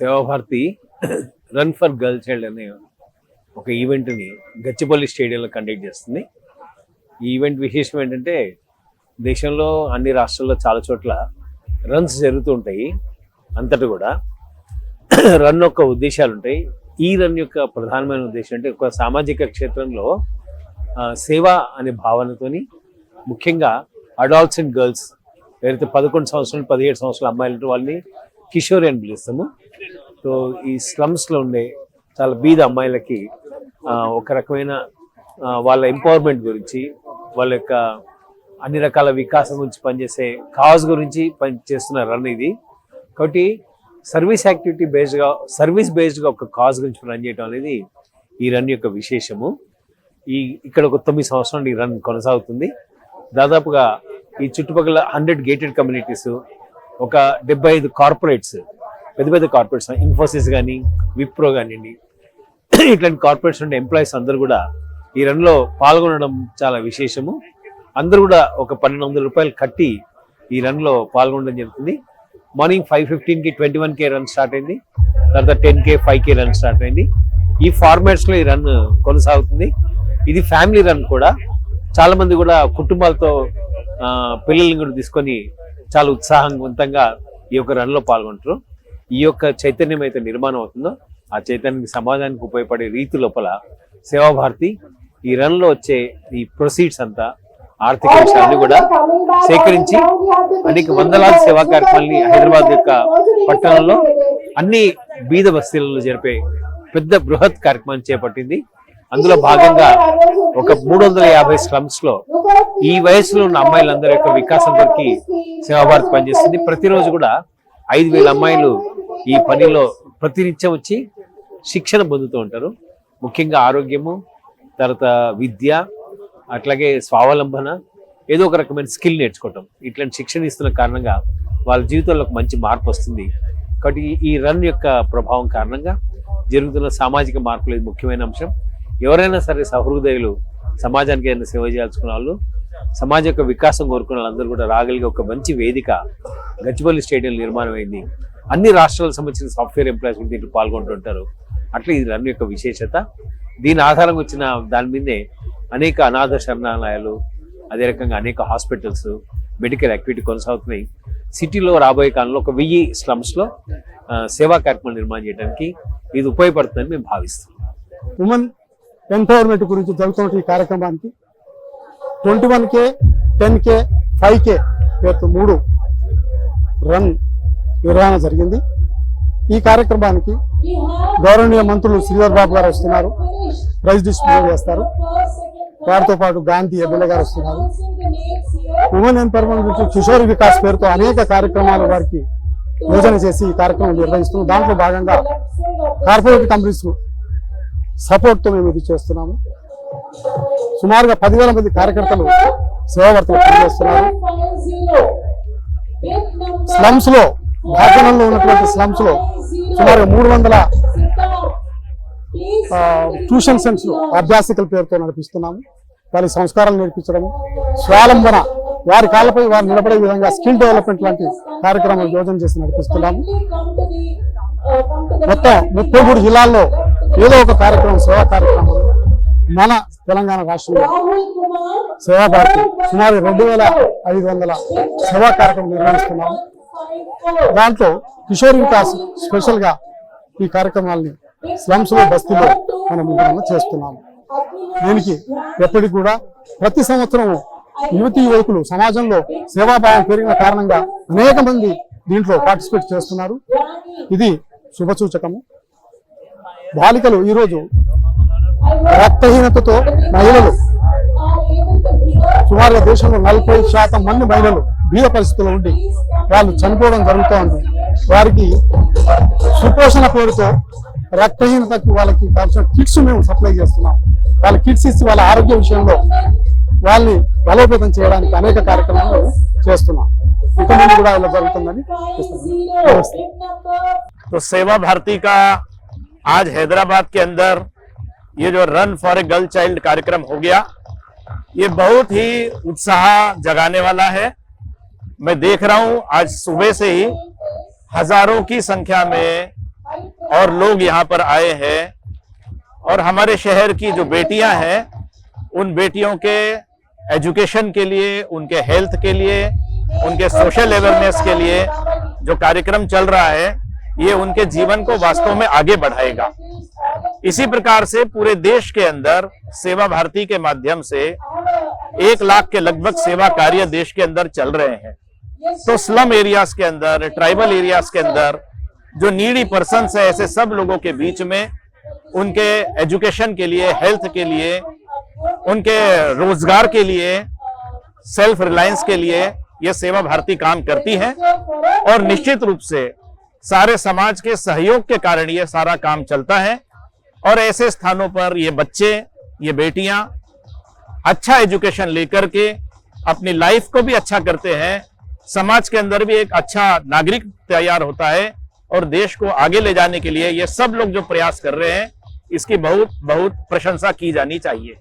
Sevabharati run for girl child అనే ఒక ఈవెంట్ని గచ్చిపల్లి స్టేడియంలో కండక్ట్ చేస్తుంది. ఈ ఈవెంట్ విశేషం ఏంటంటే దేశంలో అన్ని రాష్ట్రాల్లో చాలా చోట్ల రన్స్ జరుగుతూ ఉంటాయి. అంతటి కూడా రన్ యొక్క ఉద్దేశాలు ఉంటాయి. ఈ రన్ యొక్క ప్రధానమైన ఉద్దేశం అంటే ఒక సామాజిక క్షేత్రంలో సేవ అనే భావనతోని ముఖ్యంగా అడాల్ట్స్ అండ్ గర్ల్స్ ఎవరైతే పదకొండు సంవత్సరాలు పదిహేడు సంవత్సరాల అమ్మాయిలు వాళ్ళని కిషోరి అని పిలుస్తాము. సో ఈ స్లమ్స్లో ఉండే చాలా బీద అమ్మాయిలకి ఒక రకమైన వాళ్ళ ఎంపవర్మెంట్ గురించి వాళ్ళ యొక్క అన్ని రకాల వికాసం గురించి పనిచేసే కాజ్ గురించి పనిచేస్తున్న రన్ ఇది. కాబట్టి సర్వీస్ యాక్టివిటీ బేస్డ్గా సర్వీస్ బేస్డ్గా ఒక కాజ్ గురించి రన్ చేయడం అనేది ఈ రన్ యొక్క విశేషము. ఈ ఇక్కడ ఒక తొమ్మిది సంవత్సరాలు ఈ రన్ కొనసాగుతుంది. దాదాపుగా ఈ చుట్టుపక్కల హండ్రెడ్ గేటెడ్ కమ్యూనిటీస్ ఒక డెబ్బై ఐదు కార్పొరేట్స్ పెద్ద పెద్ద కార్పొరేట్స్ ఇన్ఫోసిస్ కానీ విప్రో కానివ్వండి ఇట్లాంటి కార్పొరేట్స్ ఉండే ఎంప్లాయీస్ అందరూ కూడా ఈ రన్లో పాల్గొనడం చాలా విశేషము. అందరూ కూడా ఒక పన్నెండు వందల రూపాయలు కట్టి ఈ రన్లో పాల్గొనడం జరుగుతుంది. Morning five ఫిఫ్టీన్కి twenty one K run start అయింది. తర్వాత ten K five K run start అయింది. ఈ ఫార్మాట్స్లో ఈ రన్ కొనసాగుతుంది. ఇది ఫ్యామిలీ రన్ కూడా. చాలామంది కూడా కుటుంబాలతో పిల్లల్ని కూడా తీసుకొని చాలా ఉత్సాహవంతంగా ఈ యొక్క రన్లో పాల్గొంటారు. ఈ యొక్క చైతన్యం అయితే నిర్మాణం అవుతుందో ఆ చైతన్యానికి సమాజానికి ఉపయోగపడే రీతి లోపల సేవాభారతి ఈ రన్లో వచ్చే ఈ ప్రొసీడ్స్ అంతా ఆర్థిక విషయాన్ని కూడా సేకరించి అనేక వందలాది సేవా కార్యక్రమాన్ని హైదరాబాద్ యొక్క పట్టణంలో అన్ని బీద బస్తీలలో జరిపే పెద్ద బృహత్ కార్యక్రమాన్ని చేపట్టింది. అందులో భాగంగా ఒక మూడు వందల యాభై స్లమ్స్లో ఈ వయసులో ఉన్న అమ్మాయిలందరి యొక్క వికాసం కొరకు సేవాభారతి పనిచేస్తుంది. ప్రతిరోజు కూడా ఐదు వేల అమ్మాయిలు ఈ పనిలో ప్రతినిత్యం వచ్చి శిక్షణ పొందుతూ ఉంటారు. ముఖ్యంగా ఆరోగ్యము తర్వాత విద్య అట్లాగే స్వావలంబన ఏదో ఒక రకమైన స్కిల్ నేర్చుకోవటం. ఇట్లాంటి శిక్షణ ఇస్తున్న కారణంగా వాళ్ళ జీవితంలో ఒక మంచి మార్పు వస్తుంది. కాబట్టి ఈ- రన్ యొక్క ప్రభావం కారణంగా జరుగుతున్న సామాజిక మార్పులు ఇది ముఖ్యమైన అంశం. ఎవరైనా సరే సహృదయులు సమాజానికి ఏదైనా సేవ చేయాల్సుకున్న వాళ్ళు సమాజం యొక్క వికాసం కోరుకున్న వాళ్ళందరూ కూడా రాగలిగే ఒక మంచి వేదిక గచ్చిపల్లి స్టేడియం నిర్మాణం అయింది అన్ని రాష్ట్రాలకు సంబంధించిన సాఫ్ట్వేర్ ఎంప్లాయీస్ కూడా దీంట్లో పాల్గొంటుంటారు అట్లా ఇది రన్ యొక్క విశేషత. దీని ఆధారంగా వచ్చిన దాని మీదే అనేక అనాథ శరణాలయాలు అదే రకంగా అనేక హాస్పిటల్స్ మెడికల్ యాక్టివిటీ కొనసాగుతున్నాయి. సిటీలో రాబోయే కాలంలో ఒక వెయ్యి స్లమ్స్లో సేవా కార్యక్రమాలు నిర్మాణం చేయడానికి ఇది ఉపయోగపడుతుందని మేము భావిస్తాం ఉమెన్ ఎంపవర్మెంట్ గురించి జరుగుతున్న ఈ కార్యక్రమానికి twenty one K ten K five K పేరుతో మూడు రన్ నిర్వహణ జరిగింది. ఈ కార్యక్రమానికి గౌరవనీయ మంత్రులు శ్రీధర్ బాబు గారు వస్తున్నారు. ప్రైజ్ డిస్ట్రిబ్యూట్ చేస్తారు. వారితో పాటు గాంధీ ఎమ్మెల్యే గారు వస్తున్నారు. ఉమెన్ ఎంపవర్మెంట్ గురించి కిషోర్ వికాస్ పేరుతో అనేక కార్యక్రమాలు వారికి యోజన చేసి ఈ కార్యక్రమం నిర్వహిస్తున్నాం. దాంట్లో భాగంగా కార్పొరేట్ కంపెనీస్ సపోర్ట్తో మేము ఇది చేస్తున్నాము. సుమారుగా పదివేల మంది కార్యకర్తలు సేవావర్తలు పనిచేస్తున్నారు. స్లమ్స్లో భారతదేశంలో ఉన్నటువంటి స్లమ్స్లో సుమారు మూడు వందల ట్యూషన్ సెంటర్స్ అభ్యాసికల పేరుతో నడిపిస్తున్నాము. వారి సంస్కారాలు నేర్పించడం స్వాలంబన వారి కాళ్ళపై వారు నిలబడే విధంగా స్కిల్ డెవలప్మెంట్ లాంటి కార్యక్రమాలు యోజన చేసి నడిపిస్తున్నాము. మొత్తం ముప్పై మూడు జిల్లాల్లో ఏదో ఒక కార్యక్రమం సేవా కార్యక్రమం మన తెలంగాణ రాష్ట్రంలో సేవా భారతి సుమారు రెండు వేల ఐదు వందల సేవా కార్యక్రమం నిర్వహిస్తున్నాము. దాంట్లో కిషోర్ వికాస్ స్పెషల్గా ఈ కార్యక్రమాల్ని స్లమ్స్ బస్తీలో మనం విధంగా చేస్తున్నాము. దీనికి ఎప్పటికి కూడా ప్రతి సంవత్సరం యువతి యువకులు సమాజంలో సేవాభావం పెరిగిన కారణంగా అనేక మంది దీంట్లో పార్టిసిపేట్ చేస్తున్నారు. ఇది శుభసూచకము. బాలికలు ఈరోజు రక్తహీనతతో మహిళలు సుమారుగా దేశంలో నలభై శాతం మంది మహిళలు బీద పరిస్థితుల్లో ఉండి వాళ్ళు చనిపోవడం జరుగుతోంది వారికి సుపోషణ పేరుతో రక్తహీనతకు వాళ్ళకి కావాల్సిన కిట్స్ మేము సప్లై చేస్తున్నాం వాళ్ళ కిట్స్ ఇచ్చి వాళ్ళ ఆరోగ్య విషయంలో వాళ్ళని బలోపేతం చేయడానికి అనేక కార్యక్రమాలు మేము చేస్తున్నాం ఇక ముందు కూడా ఇలా జరుగుతుందని చూస్తున్నాం. నమస్తే तो सेवा भारती का आज हैदराबाद के अंदर ये जो run for a girl child कार्यक्रम हो गया ये बहुत ही उत्साह जगाने वाला है मैं देख रहा हूँ, आज सुबह से ही हज़ारों की संख्या में और लोग यहाँ पर आए हैं। और हमारे शहर की जो बेटियाँ हैं, उन बेटियों के एजुकेशन के लिए, उनके हेल्थ के लिए, उनके सोशल अवेयरनेस के लिए जो कार्यक्रम चल रहा है, ये उनके जीवन को वास्तव में आगे बढ़ाएगा। इसी प्रकार से पूरे देश के अंदर सेवा भारती के माध्यम से एक लाख के लगभग सेवा कार्य देश के अंदर चल रहे हैं। तो स्लम एरियाज़ के अंदर ट्राइबल एरियाज़ के अंदर जो नीडी पर्सन है ऐसे सब लोगों के बीच में उनके एजुकेशन के लिए हेल्थ के लिए उनके रोज़गार के लिए सेल्फ रिलायंस के लिए यह सेवा भारती काम करती है। और निश्चित रूप से सारे समाज के सहयोग के कारण ये सारा काम चलता है। और ऐसे स्थानों पर ये बच्चे ये बेटियाँ अच्छा एजुकेशन लेकर के अपनी लाइफ को भी अच्छा करते हैं। समाज के अंदर भी एक अच्छा नागरिक तैयार होता है और देश को आगे ले जाने के लिए ये सब लोग जो प्रयास कर रहे हैं, इसकी बहुत बहुत प्रशंसा की जानी चाहिए।